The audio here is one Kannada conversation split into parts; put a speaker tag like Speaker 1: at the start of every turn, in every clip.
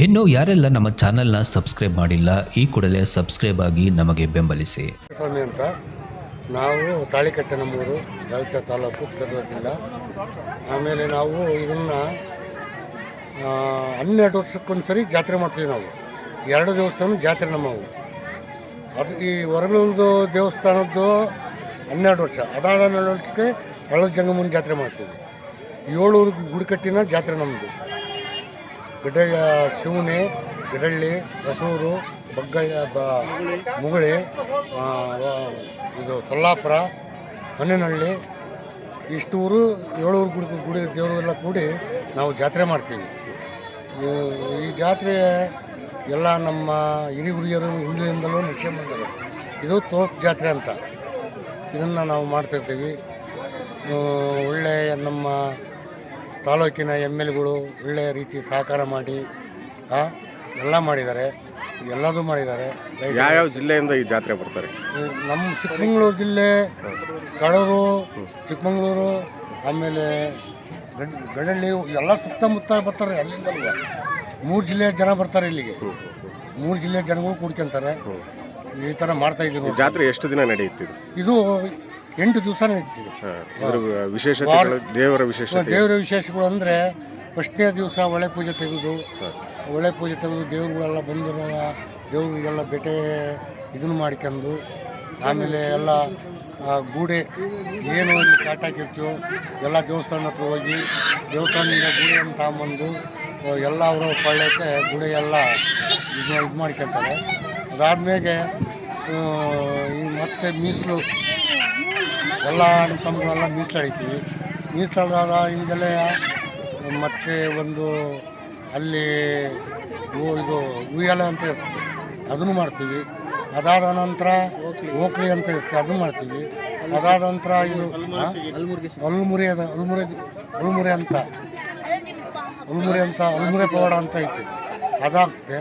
Speaker 1: ಇನ್ನು ಯಾರೆಲ್ಲ ನಮ್ಮ ಚಾನೆಲ್ನ ಸಬ್ಸ್ಕ್ರೈಬ್ ಮಾಡಿಲ್ಲ, ಈ ಕೂಡಲೇ ಸಬ್ಸ್ಕ್ರೈಬ್ ಆಗಿ ನಮಗೆ ಬೆಂಬಲಿಸಿ.
Speaker 2: ಸ್ವಾಮಿ ಅಂತ ನಾವು ತಾಳಿಕಟ್ಟೆ ನಮ್ಮೂರು ಜಾಲಕ ತಾಲೂಕು ಜಿಲ್ಲಾ. ಆಮೇಲೆ ನಾವು ಇದನ್ನು ಹನ್ನೆರಡು ವರ್ಷಕ್ಕೊಂದು ಸರಿ ಜಾತ್ರೆ ಮಾಡ್ತೀವಿ ನಾವು. ಎರಡು ದೇವಸ್ಥಾನ, ಜಾತ್ರೆ ನಮ್ಮವು ಅದು ಈ ಹೊರಗಳೂರ್ದು ದೇವಸ್ಥಾನದ್ದು ಹನ್ನೆರಡು ವರ್ಷ. ಅದಾದ ಹನ್ನೆರಡು ವರ್ಷಕ್ಕೆ ಹಳದ ಜಂಗಮನ ಜಾತ್ರೆ ಮಾಡ್ತೀವಿ. ಏಳೂರು ಗುಡಿಕಟ್ಟಿನ ಜಾತ್ರೆ ನಮ್ಮದು ಗಡ ಶಿವನೆ ಗಿಡಳ್ಳಿ, ಹೊಸೂರು ಬಗ್ಗಳ್ಳಿ ಬ, ಮುಗುಳಿ ಇದು ಸೊಲ್ಲಾಪುರ, ಹೊನ್ನೇನಹಳ್ಳಿ ಇಷ್ಟು ಊರು ಏಳೂರು ಗುಡಿ ಗುಡಿ ದೇವರೆಲ್ಲ ಕೂಡಿ ನಾವು ಜಾತ್ರೆ ಮಾಡ್ತೀವಿ. ಈ- ಜಾತ್ರೆ ಎಲ್ಲ ನಮ್ಮ ಹಿರಿಗುರಿಯರು ಹಿಂದಿನಿಂದಲೂ ನಡೆಸ್ಕೊಂಡ್ ಬಂದರು ಇದು ತೋಪ್ ಜಾತ್ರೆ ಅಂತ. ಇದನ್ನು ನಾವು ಮಾಡ್ತಿರ್ತೀವಿ. ಒಳ್ಳೆಯ ನಮ್ಮ ತಾಲೂಕಿನ ಎಂ ಎಲ್ಗಳು ಒಳ್ಳೆಯ ರೀತಿ ಸಹಕಾರ ಮಾಡಿ ಎಲ್ಲ ಮಾಡಿದ್ದಾರೆ. ಎಲ್ಲದೂ ಮಾಡಿದ್ದಾರೆ.
Speaker 3: ಯಾವ್ಯಾವ ಜಿಲ್ಲೆಯಿಂದ ಈ ಜಾತ್ರೆ ಬರ್ತಾರೆ?
Speaker 2: ನಮ್ಮ ಚಿಕ್ಕಮಗಳೂರು ಜಿಲ್ಲೆ ಕಡೂರು ಚಿಕ್ಕಮಗಳೂರು ಆಮೇಲೆ ಗಡ್- ಗಡಳ್ಳಿ ಎಲ್ಲ ಸುತ್ತಮುತ್ತ ಬರ್ತಾರೆ ಅಲ್ಲಿಂದ ಮೂರು ಜಿಲ್ಲೆಯ ಜನ ಬರ್ತಾರೆ ಇಲ್ಲಿಗೆ. ಮೂರು ಜಿಲ್ಲೆಯ ಜನಗಳು ಕೂಡ್ಕೊಂತಾರೆ. ಈ ಥರ ಮಾಡ್ತಾ ಇದ್ದೀವಿ
Speaker 3: ಜಾತ್ರೆ ಎಷ್ಟು ದಿನ ನಡೆಯುತ್ತಿದೆ
Speaker 2: ಇದು ಎಂಟು ದಿವಸ ನಡೀತೀವಿ
Speaker 3: ಇದ್ರ ವಿಶೇಷತೆಗಳು ದೇವರ ವಿಶೇಷತೆ.
Speaker 2: ದೇವರ ವಿಶೇಷಗಳು ಅಂದರೆ ಫಸ್ಟ್ನೇ ದಿವಸ ಒಳೆ ಪೂಜೆ ತೆಗೆದು ಒಳೆ ಪೂಜೆ ತೆಗೆದು ದೇವ್ರುಗಳೆಲ್ಲ ಬಂದಿರೋ ದೇವರಿಗೆಲ್ಲ ಬೆಟೆ ಇದನ್ನು ಮಾಡ್ಕೊಂಡು ಆಮೇಲೆ ಎಲ್ಲ ಗೂಡೆ ಏನು ಒಂದು ಚಾಟ್ ಹಾಕಿರ್ತೀವೋ ಎಲ್ಲ ದೇವಸ್ಥಾನ ಹತ್ರ ಹೋಗಿ ದೇವಸ್ಥಾನದಿಂದ ಗೂಡೆಯನ್ನು ತಗೊಂಬಂದು ಎಲ್ಲ ಅವರು ಕೊಳ್ಳಕ್ಕೆ ಗುಡೆ ಎಲ್ಲ ಇದು ಇದು ಮಾಡ್ಕೊತಾರೆ. ಅದಾದ್ಮೇಲೆ ಈ ಮತ್ತೆ ಮೀಸಲು ಎಲ್ಲ ಅಣ್ಣ ತಮ್ಮಗಳೆಲ್ಲ ಮೀಸಲಾಡಿದ್ದೀವಿ ಮೀಸಲಾದಾಗ ಹಿಂದಲೇ ಮತ್ತೆ ಒಂದು ಅಲ್ಲಿ ಇದು ಉಯ್ಯಾಲೆ ಅಂತ ಇರ್ತದೆ ಅದನ್ನು ಮಾಡ್ತೀವಿ. ಅದಾದ ನಂತರ ಓಕ್ಲಿ ಅಂತ ಇರ್ತದೆ ಅದನ್ನು ಮಾಡ್ತೀವಿ. ಅದಾದ ನಂತರ ಇದು? ಅಲ್ಮುರಿ ಅದ, ಅಲ್ಮುರಿ ಅಲ್ಮುರಿ ಅಂತ. ಅಲ್ಮುರಿ ಅಂತ, ಅಲ್ಮುರಿ ಪವಾಡ ಅಂತ ಐತಿ. ಅದಾಗ್ತದೆ.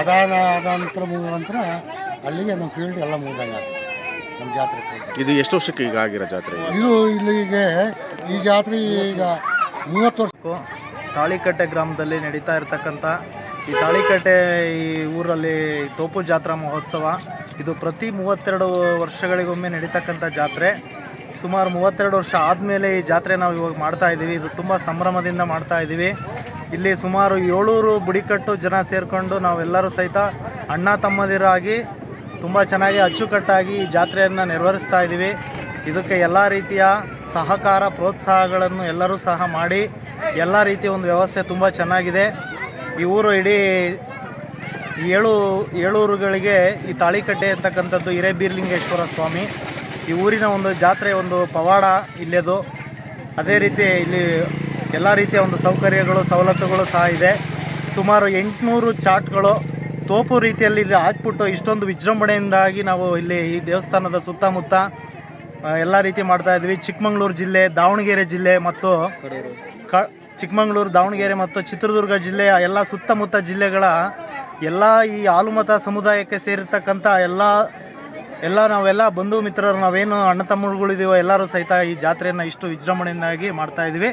Speaker 2: ಅದಾದ ಅದ ನಂತರ ಮುಗಿದ ನಂತರ ಅಲ್ಲಿಗೆ ನಮ್ಮ ಫೀಲ್ಡ್ ಎಲ್ಲ ಮುಗ್ದಂಗೆ ಆಗ್ತದೆ. ನಮ್ಮ ಜಾತ್ರೆ
Speaker 3: ಇದು ಎಷ್ಟು ವರ್ಷಕ್ಕೆ ಈಗ ಆಗಿರೋ ಜಾತ್ರೆ
Speaker 2: ಇದು? ಇಲ್ಲಿಗೆ ಈ ಜಾತ್ರೆ ಈಗ ಮೂವತ್ತು
Speaker 4: ವರ್ಷಕ್ಕೂ ತಾಳಿಕಟ್ಟೆ ಗ್ರಾಮದಲ್ಲಿ ನಡೀತಾ ಇರತಕ್ಕಂಥ ಈ ತಾಳಿಕಟ್ಟೆ ಈ ಊರಲ್ಲಿ ತೋಪು ಜಾತ್ರಾ ಮಹೋತ್ಸವ. ಇದು ಪ್ರತಿ ಮೂವತ್ತೆರಡು ವರ್ಷಗಳಿಗೊಮ್ಮೆ ನಡೀತಕ್ಕಂಥ ಜಾತ್ರೆ. ಸುಮಾರು ಮೂವತ್ತೆರಡು ವರ್ಷ ಆದಮೇಲೆ ಈ ಜಾತ್ರೆ ನಾವು ಇವಾಗ ಮಾಡ್ತಾ ಇದ್ದೀವಿ. ಇದು ತುಂಬ ಸಂಭ್ರಮದಿಂದ ಮಾಡ್ತಾ ಇದ್ದೀವಿ. ಇಲ್ಲಿ ಸುಮಾರು ಏಳೂರು ಬುಡಿಕಟ್ಟು ಜನ ಸೇರಿಕೊಂಡು ನಾವೆಲ್ಲರೂ ಸಹಿತ ಅಣ್ಣ ತಮ್ಮದಿರಾಗಿ ತುಂಬ ಚೆನ್ನಾಗಿ ಅಚ್ಚುಕಟ್ಟಾಗಿ ಈ ಜಾತ್ರೆಯನ್ನು ನಿರ್ವಹಿಸ್ತಾ ಇದ್ದೀವಿ ಇದಕ್ಕೆ ಎಲ್ಲ ರೀತಿಯ ಸಹಕಾರ, ಪ್ರೋತ್ಸಾಹಗಳನ್ನು ಎಲ್ಲರೂ ಸಹ ಮಾಡಿ ಎಲ್ಲ ರೀತಿಯ ಒಂದು ವ್ಯವಸ್ಥೆ ತುಂಬ ಚೆನ್ನಾಗಿದೆ. ಈ ಊರು ಇಡೀ ಏಳು, ಏಳೂರುಗಳಿಗೆ ಈ ತಾಳಿಕಟ್ಟೆ ಅಂತಕ್ಕಂಥದ್ದು ಹಿರೇಬೀರ್ಲಿಂಗೇಶ್ವರ ಸ್ವಾಮಿ. ಈ ಊರಿನ ಒಂದು ಜಾತ್ರೆ ಒಂದು ಪವಾಡ ಇಲ್ಲೇದು. ಅದೇ ರೀತಿ ಇಲ್ಲಿ ಎಲ್ಲ ರೀತಿಯ ಒಂದು ಸೌಕರ್ಯಗಳು, ಸವಲತ್ತುಗಳು ಸಹ ಇದೆ. ಸುಮಾರು ಎಂಟುನೂರು ಚಾಟ್ಗಳು ತೋಪು ರೀತಿಯಲ್ಲಿ ಇಲ್ಲಿ ಹಾಕ್ಬಿಟ್ಟು ಇಷ್ಟೊಂದು ವಿಜೃಂಭಣೆಯಿಂದಾಗಿ ನಾವು ಇಲ್ಲಿ ಈ ದೇವಸ್ಥಾನದ ಸುತ್ತಮುತ್ತ ಎಲ್ಲ ರೀತಿ ಮಾಡ್ತಾ ಇದ್ವಿ. ಚಿಕ್ಕಮಗಳೂರು ಜಿಲ್ಲೆ, ದಾವಣಗೆರೆ ಜಿಲ್ಲೆ ಮತ್ತು ಕ, ಚಿಕ್ಕಮಗಳೂರು, ದಾವಣಗೆರೆ ಮತ್ತು ಚಿತ್ರದುರ್ಗ ಜಿಲ್ಲೆಯ ಎಲ್ಲ ಸುತ್ತಮುತ್ತ ಜಿಲ್ಲೆಗಳ ಎಲ್ಲ ಈ ಆಲುಮತ ಸಮುದಾಯಕ್ಕೆ ಸೇರಿರ್ತಕ್ಕಂಥ ಎಲ್ಲ ಎಲ್ಲ ನಾವೆಲ್ಲ ಬಂಧು ಮಿತ್ರರು, ನಾವೇನು ಅಣ್ಣ ತಮ್ಮಗಳಿದೀವೋ ಎಲ್ಲರೂ ಸಹಿತ ಈ ಜಾತ್ರೆಯನ್ನು ಇಷ್ಟು ವಿಜೃಂಭಣೆಯಿಂದಾಗಿ ಮಾಡ್ತಾ ಶುಭ